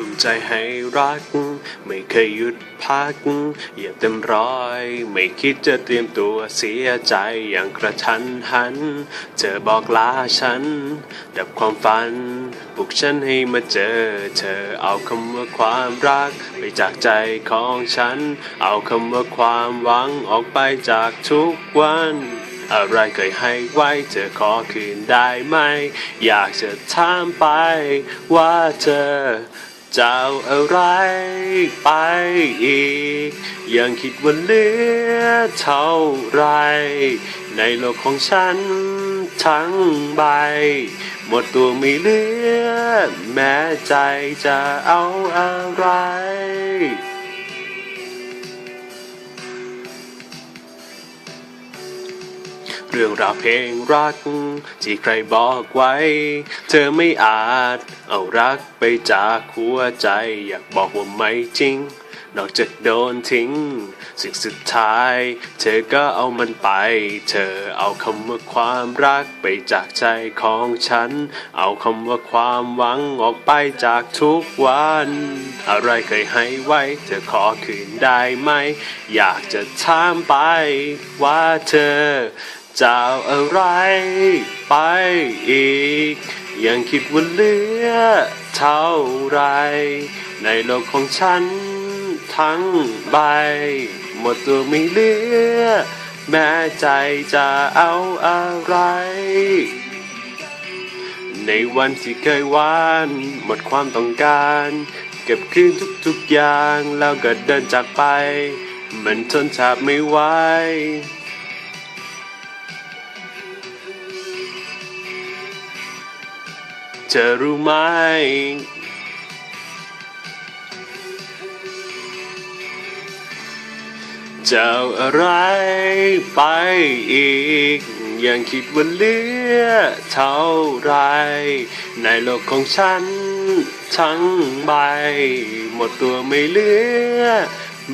ทุ่มใจให้รัก ไม่เคยหยุดพัก อย่าเต็มร้อย ไม่คิดจะเตรียมตัวเสียใจอย่างกระทันหัน เธอบอกลาฉัน ดับความฝันปลุกฉันให้มาเจอ เธอเอาคำว่าความรัก ไปจากใจของฉัน เอาคำว่าความหวังออกไปจากทุกวันอะไรเคยให้ไว้เธอขอคืนได้ไหม อยากจะถามไปว่าเธอ จะเอาอะไรไปอีก ยังคิดว่าเหลือเท่าไร ในโลกของฉันทั้งใบ หมดตัวไม่เหลือ แม้ใจจะเอาอะไร รื่องราวเพลงรัก ที่ใครบอกไว้ เธอไม่อาจ เอารักไปจากหัวใจ อยากบอกว่าไม่จริง นอกจากโดนทิ้งสิ่งสุดท้าย เธอก็เอามันไป เธอเอาคำว่าความรักไปจากใจของฉัน เอาคำว่าความหวังออกไปจากทุกวัน อะไรเคยให้ไว้ เธอขอคืนได้ไหม อยากจะถามไปว่าเธอ จะอาอะไรไปอีก ยังคิดว่าเหลือเท่าไร ในโลกของฉันทั้งใบ หมดตัวไม่เหลือ แม้ใจจะเอาอะไร ในวันที่เคยหวาน หมดความต้องการ เก็บคืนทุกๆอย่างแล้วก็เดินจากไป มันทนแทบไม่ไหว เธอรู้ไหม จะเอาอะไรไปอีก ยังคิดว่าเหลือเท่าไร ในโลกของฉัน ทั้งใบ หมดตัวไม่เหลือ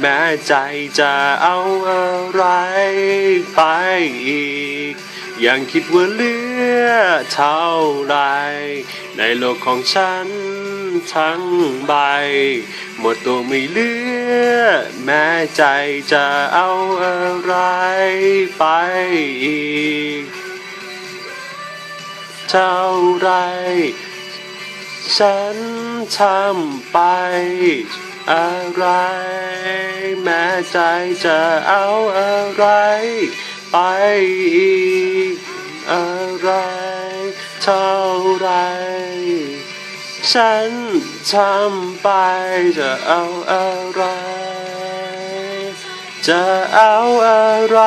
แม้ใจจะเอาอะไรไปอีก ยังคิดว่าเหลือเท่าไร ในโลกของฉันทั้งใบ หมดตัวไม่เหลือ แม้ใจจะเอาอะไรไปอีก เท่าไร ฉันทำไปอะไร แม้ใจจะเอาอะไร ไปอีกอะไรเท่าไร ฉันทำไปจะเอาอะไร จะเอาอะไร